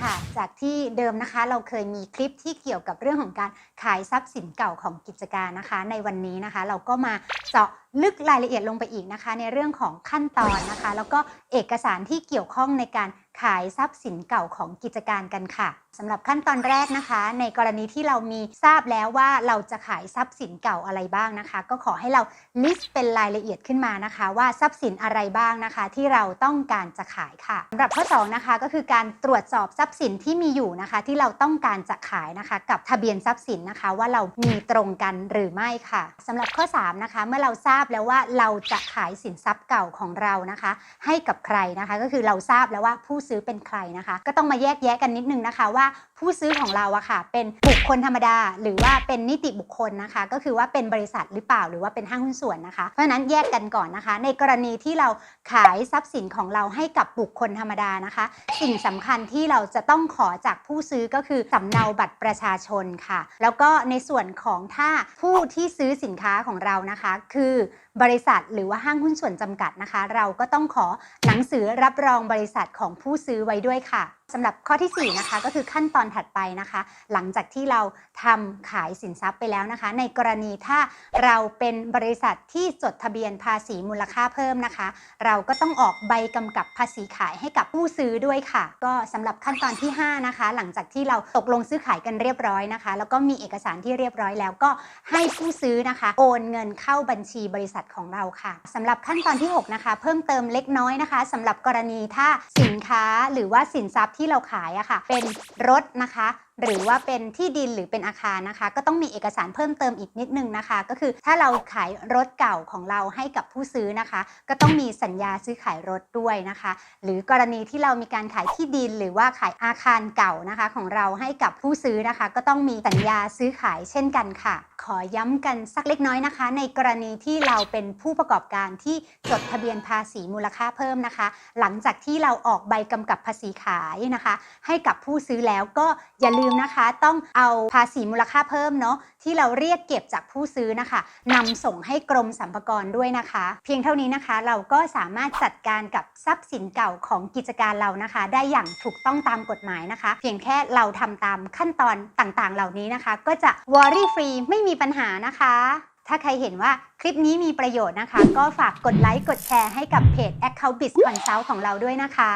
ค่ะ จากที่เดิมนะคะเราเคยมีคลิปที่เกี่ยวกับเรื่องของการขายทรัพย์สินเก่าของกิจการนะคะ ในวันนี้นะคะ เราก็มาเจาะลึกรายละเอียดลงไปอีกนะคะ ในเรื่องของขั้นตอนนะคะ แล้วก็เอกสารที่เกี่ยวข้องในการขายทรัพย์สินเก่าของกิจการกันค่ะสำหรับขั้นตอนแรกนะคะ ในกรณีที่เรามีทราบแล้วว่าเราจะขายทรัพย์สินเก่าอะไรบ้างนะคะ ก็ขอให้เรา list เป็นรายละเอียดขึ้นมานะคะ ว่าทรัพย์สินอะไรบ้างนะคะ ที่เราต้องการจะขายค่ะสำหรับข้อสองนะคะก็คือการตรวจสอบทรัพย์สินที่มีอยู่นะคะ ที่เราต้องการจะขายนะคะ กับทะเบียนทรัพย์สินนะคะ ว่าเรามีตรงกันหรือไม่ค่ะสำหรับข้อสามนะคะเมื่อเราทราบราบแล้วว่าเราจะขายสินทรัพย์เก่าของเรานะคะ ให้กับใครนะคะ ก็คือเราทราบแล้วว่าผู้ซื้อเป็นใครนะคะ ก็ต้องมาแยกแยะกันนิดนึงนะคะว่า ผู้ซื้อของเราอะค่ะ เป็นบุคคลธรรมดา หรือว่าเป็นนิติบุคคลนะคะ ก็คือว่าเป็นบริษัทหรือเปล่าหรือว่าเป็นห้างหุ้นส่วนนะคะ เพราะฉะนั้นแยกกันก่อนนะคะ ในกรณีที่เราขายทรัพย์สินของเราให้กับบุคคลธรรมดานะคะ สิ่งสำคัญที่เราจะต้องขอจากผู้ซื้อก็คือสำเนาบัตรประชาชนค่ะ แล้วก็ในส่วนของถ้าผู้ที่ซื้อสินค้าของเรานะคะ คือ บริษัทหรือว่าห้างหุ้นส่วนจำกัดนะคะ เราก็ต้องขอหนังสือรับรองบริษัทของผู้ซื้อไว้ด้วยค่ะสำหรับข้อทีสี่ 4 นะคะก็คือขั้นตอนถัดไปนะคะ หลังจากที่เราทำขายสินทรัพย์ไปแล้วนะคะ ในกรณีถ้าเราเป็นบริษัทที่จดทะเบียนภาษีมูลค่าเพิ่มนะคะ เราก็ต้องออกใบกำกับภาษีขายให้กับผู้ซื้อด้วยค่ะ ก็สำหรับขั้นตอนที่ 5 นะคะ หลังจากที่เราตกลงซื้อขายกันเรียบร้อยนะคะ แล้วก็มีเอกสารที่เรียบร้อยแล้วก็ให้ผู้ซื้อนะคะ โอนเงินเข้าบัญชีบริษัทของเราค่ะสำหรับขั้นตอนที่ 6 นะคะ เพิ่มเติมเล็กน้อยนะคะสำหรับกรณีถ้าสินค้าหรือว่าสินทรัพย์ที่เราขายอะค่ะ เป็นรถนะคะ หรือว่าเป็นที่ดินหรือเป็นอาคารนะคะ ก็ต้องมีเอกสารเพิ่มเติมอีกนิดนึงนะคะ ก็คือถ้าเราขายรถเก่าของเราให้กับผู้ซื้อนะคะ ก็ต้องมีสัญญาซื้อขายรถด้วยนะคะ หรือกรณีที่เรามีการขายที่ดิน หรือว่าขายอาคารเก่านะคะ ของเราให้กับผู้ซื้อนะคะ ก็ต้องมีสัญญาซื้อขายเช่นกันค่ะ ขอย้ำกันสักเล็กน้อยนะคะ ในกรณีที่เราเป็นผู้ประกอบการที่จดทะเบียนภาษีมูลค่าเพิ่มนะคะ หลังจากที่เราออกใบกำกับภาษีขายนะคะ ให้กับผู้ซื้อแล้วก็อย่าลืลืมนะคะต้องเอาภาษีมูลค่าเพิ่มเนาะที่เราเรียกเก็บจากผู้ซื้อนะคะนำส่งให้กรมสรรพากรด้วยนะคะ เพียงเท่านี้นะคะ เราก็สามารถจัดการกับทรัพย์สินเก่าของกิจการเรานะคะ ได้อย่างถูกต้องตามกฎหมายนะคะ เพียงแค่เราทำตามขั้นตอนต่างๆ เหล่านี้นะคะ ก็จะวอรี่ฟรีไม่มีปัญหานะคะถ้าใครเห็นว่าคลิปนี้มีประโยชน์นะคะ ก็ฝากกดไลค์ กดแชร์ให้กับเพจ Account Biz Consult ของเราด้วยนะคะ